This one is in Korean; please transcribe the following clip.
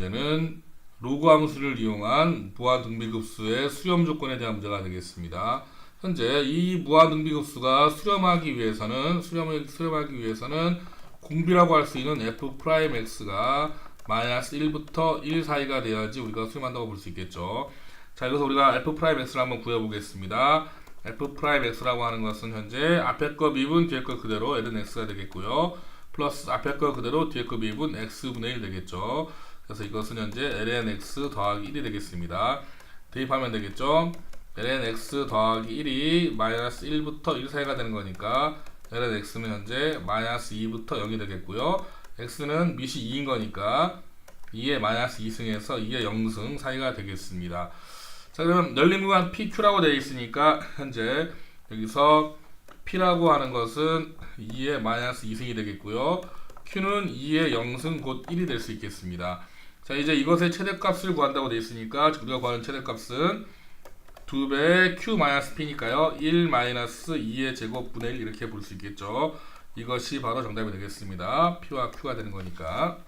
문제는 로그 함수를 이용한 무한 등비급수의 수렴 조건에 대한 문제가 되겠습니다. 현재 이 무한 등비급수가 수렴하기 위해서는 수렴을 수렴하기 위해서는 공비라고 할 수 있는 f 프라임 x가 마이너스 1부터 1 사이가 돼야지 우리가 수렴한다고 볼 수 있겠죠. 자, 여기서 우리가 f 프라임 x를 한번 구해 보겠습니다. f 프라임 x라고 하는 것은 현재 앞에 거 미분 뒤에 거 그대로 l은 x가 되겠고요. 플러스 앞에 거 그대로 뒤에 거 미분 x분의 1 되겠죠. 그래서 이것은 현재 ln x 더하기 1이 되겠습니다. 대입하면 되겠죠. ln x 더하기 1이 마이너스 1부터 1 사이가 되는 거니까 ln x는 현재 마이너스 2부터 0이 되겠고요. x는 밑이 2인 거니까 2의 마이너스 2승에서 2의 0승 사이가 되겠습니다. 자 그럼 열린 구간 PQ라고 되어 있으니까 현재 여기서 P라고 하는 것은 2의 마이너스 2승이 되겠고요. Q는 2의 0승 곧 1이 될 수 있겠습니다. 자 이제 이것의 최대값을 구한다고 되어 있으니까 우리가 구하는 최대값은 2배 Q 마이너스 P니까요. 1 마이너스 2의 제곱 분의 1 이렇게 볼 수 있겠죠. 이것이 바로 정답이 되겠습니다. P와 Q가 되는 거니까.